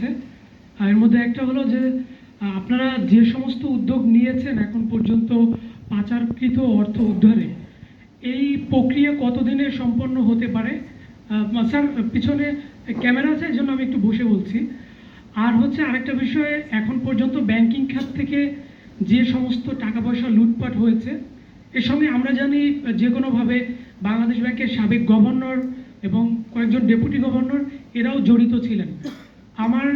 আছে। এর মধ্যে একটা হলো যে, আপনারা যে সমস্ত উদ্যোগ নিয়েছেন এখন পর্যন্ত পাচারকৃত অর্থ উদ্ধারে, এই প্রক্রিয়া কতদিনে সম্পন্ন হতে পারে? স্যার, পিছনে ক্যামেরা আছে, এই জন্য আমি একটু বসে বলছি। আর হচ্ছে আরেকটা বিষয়ে, এখন পর্যন্ত ব্যাংকিং খাত থেকে যে সমস্ত টাকা পয়সা লুটপাট হয়েছে, এর সঙ্গে আমরা জানি যে কোনোভাবে বাংলাদেশ ব্যাংকের সাবেক গভর্নর এবং কয়েকজন ডেপুটি গভর্নর এরাও জড়িত ছিলেন। আমার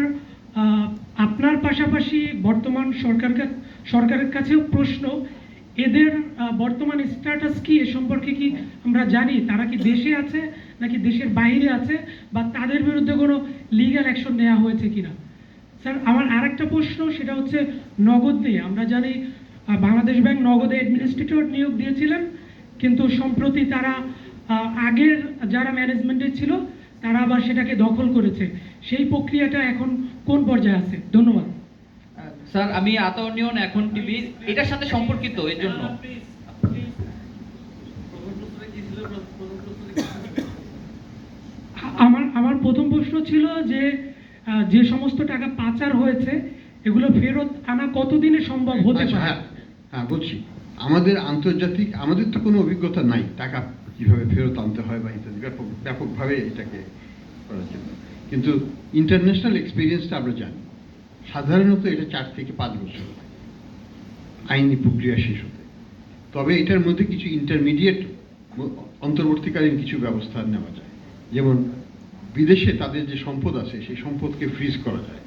আপনার পাশাপাশি বর্তমান সরকার সরকারের কাছেও প্রশ্ন, এদের বর্তমান স্ট্যাটাস কি এ সম্পর্কে কি আমরা জানি? তারা কি দেশে আছে নাকি দেশের বাইরে আছে বা তাদের বিরুদ্ধে কোনো লিগাল অ্যাকশন নেওয়া হয়েছে কিনা? স্যার, আমার আরেকটা প্রশ্ন, সেটা হচ্ছে নগদ নিয়ে আমরা জানি বাংলাদেশ ব্যাংক নগদে অ্যাডমিনিস্ট্রেটর নিয়োগ দিয়েছিলেন, কিন্তু সম্প্রতি তারা আগের যারা ম্যানেজমেন্টে ছিল তারা আবার সেটাকে দখল করেছে। সেই প্রক্রিয়াটা এখন কোন পর্যায়ে আছে? ধন্যবাদ। স্যার আমি আতাউনিয়ন এখন টিভি। এটার সাথে সম্পর্কিত এর জন্য। আমার আমার প্রথম প্রশ্ন ছিল যে আহ, যে সমস্ত টাকা পাচার হয়েছে এগুলো ফেরত আনা কতদিনে সম্ভব হতে আচ্ছা, পারে? হ্যাঁ হ্যাঁ বলছি। আমাদের আন্তর্জাতিক আমাদের তো কোনো অভিজ্ঞতা নাই টাকা কীভাবে ফেরত আনতে হয় বা ইত্যাদি। ব্যাপক, ব্যাপকভাবে এটাকে করার জন্য। কিন্তু ইন্টারন্যাশনাল এক্সপিরিয়েন্সটা আমরা জানি। সাধারণত এটা চার থেকে পাঁচ বছর আইনি প্রক্রিয়া শেষ হতে। তবে এটার মধ্যে কিছু ইন্টারমিডিয়েট অন্তর্বর্তীকালীন কিছু ব্যবস্থা নেওয়া যায়। যেমন বিদেশে তাদের যে সম্পদ আছে, সেই সম্পদকে ফ্রিজ করা যায়।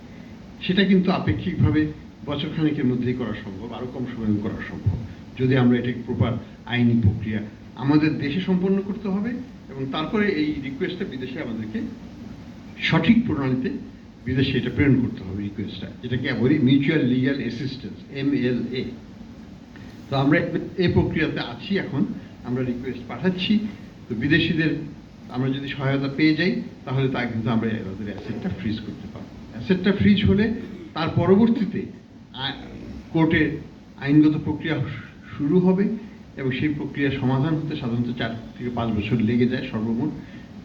সেটা কিন্তু আপেক্ষিকভাবে বছরখানেকের মধ্যেই করা সম্ভব, আরও কম সময়ে করা সম্ভব, যদি আমরা এটাকে প্রপার আইনি প্রক্রিয়া আমাদের দেশে সম্পন্ন করতে হবে এবং তারপরে এই রিকোয়েস্টটা বিদেশে আমাদেরকে সঠিক প্রণালীতে বিদেশে এটা প্রেরণ করতে হবে রিকোয়েস্টটা যেটাকে বলি mutual legal assistance M L A তো আমরা এই প্রক্রিয়াতে আছি এখন, আমরা রিকোয়েস্ট পাঠাচ্ছি। তো বিদেশিদের আমরা যদি সহায়তা পেয়ে যাই, তাহলে তা কিন্তু আমরা ওদের অ্যাসেটটা ফ্রিজ করতে পারব। অ্যাসেটটা ফ্রিজ হলে তার পরবর্তীতে আ- কোর্টে আইনগত প্রক্রিয়া শুরু হবে। এবং সেই প্রক্রিয়ার সমাধান হতে সাধারণত চার থেকে পাঁচ বছর লেগে যায় সর্বমোট।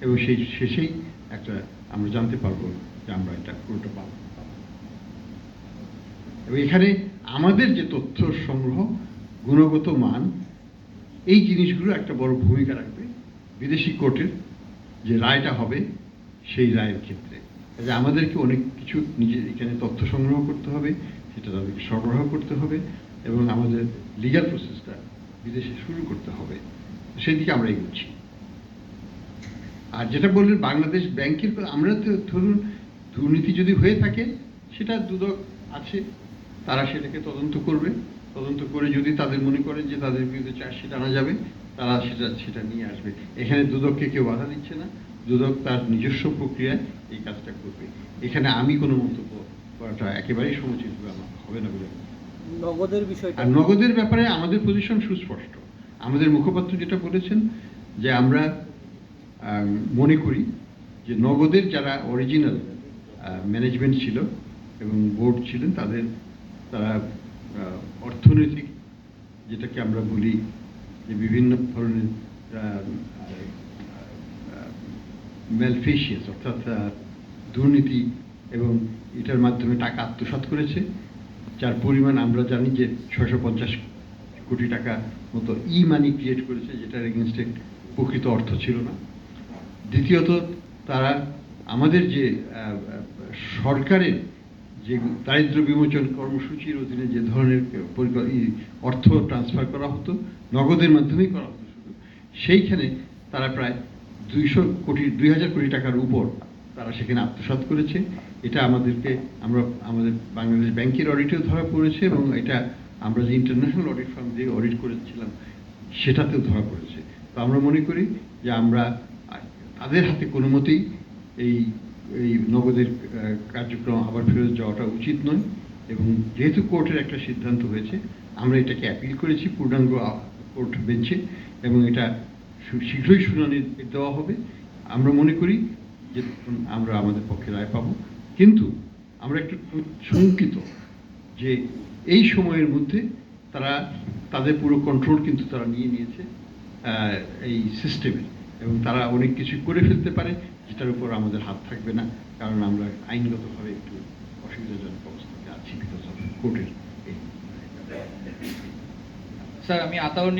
এবং সেই শেষেই একটা আমরা জানতে পারব যে আমরা এটা পুরোটা পাবো। এবং এখানে আমাদের যে তথ্য সংগ্রহ, গুণগত মান, এই জিনিসগুলো একটা বড় ভূমিকা রাখবে বিদেশি কোর্টের যে রায়টা হবে সেই রায়ের ক্ষেত্রে। কাজে আমাদেরকে অনেক কিছু নিজের এখানে তথ্য সংগ্রহ করতে হবে, সেটা তাদেরকে সরবরাহ করতে হবে এবং আমাদের লিগ্যাল প্রসেসটা বিদেশে শুরু করতে হবে, সেই দিকে আমরা এগোচ্ছি। আর যেটা বললেন, বাংলাদেশ ব্যাংকের আমরা তো ধরুন দুর্নীতি যদি হয়ে থাকে, সেটা দুদক আছে, তারা সেটাকে তদন্ত করবে। তদন্ত করে যদি তাদের মনে করেন যে তাদের বিরুদ্ধে চার্জশিট আনা যাবে, তারা সেটা সেটা নিয়ে আসবে। এখানে দুদককে কেউ বাধা দিচ্ছে না, দুদক তার নিজস্ব প্রক্রিয়ায় এই কাজটা করবে। এখানে আমি কোনো মন্তব্য করাটা একেবারেই সমুচিত হবে না বলে। নগদের বিষয়টা আর নগদের ব্যাপারে আমাদের পজিশন সুস্পষ্ট। আমাদের মুখপাত্র যেটা বলেছেন, যে আমরা মনে করি যে নগদের যারা অরিজিনাল ম্যানেজমেন্ট ছিল এবং বোর্ড ছিলেন, তাদের, তারা অর্থনৈতিক যেটাকে আমরা বলি যে বিভিন্ন ধরনের ম্যালফেশিয়াস অর্থাৎ দুর্নীতি এবং এটার মাধ্যমে টাকা আত্মসাৎ করেছে। যার পরিমাণ আমরা জানি যে ছয়শো পঞ্চাশ কোটি টাকা মতো ই মানি ক্রিয়েট করেছে, যেটার এগেনস্টে প্রকৃত অর্থ ছিল না। দ্বিতীয়ত, তারা আমাদের যে সরকারের যে দারিদ্র বিমোচন কর্মসূচির অধীনে যে ধরনের অর্থ ট্রান্সফার করা হতো, নগদের মাধ্যমেই করা হতো শুধু, সেইখানে তারা প্রায় দুইশো কোটি, দুই হাজার কোটি টাকার উপর তারা সেখানে আত্মসাৎ করেছে। এটা আমাদেরকে, আমরা আমাদের বাংলাদেশ ব্যাংকের অডিটেও ধরা পড়েছে এবং এটা আমরা যে ইন্টারন্যাশনাল অডিট ফার্ম দিয়ে অডিট করেছিলাম, সেটাতেও ধরা পড়েছে। তো আমরা মনে করি যে আমরা তাদের হাতে কোনো মতেই এই এই নগদের কার্যক্রম আবার ফেরত যাওয়াটা উচিত নয় এবং যেহেতু কোর্টের একটা সিদ্ধান্ত হয়েছে, আমরা এটাকে অ্যাপিল করেছি, পূর্ণাঙ্গ কোর্ট বেঞ্চে এবং এটা শীঘ্রই শুনানি দেওয়া হবে। আমরা মনে করি যে আমরা আমাদের পক্ষে রায় পাবো। কিন্তু আমরা একটু শঙ্কিত যে এই সময়ের মধ্যে তারা তাদের পুরো কন্ট্রোল কিন্তু তারা নিয়ে নিয়েছে এই সিস্টেমে এবং তারা অনেক কিছু করে ফেলতে পারে, যেটার উপর আমাদের হাত থাকবে না, কারণ আমরা আইনগতভাবে একটু অসুবিধাজনক অবস্থাতে আছি কোর্টের স্যার আমি আতাউর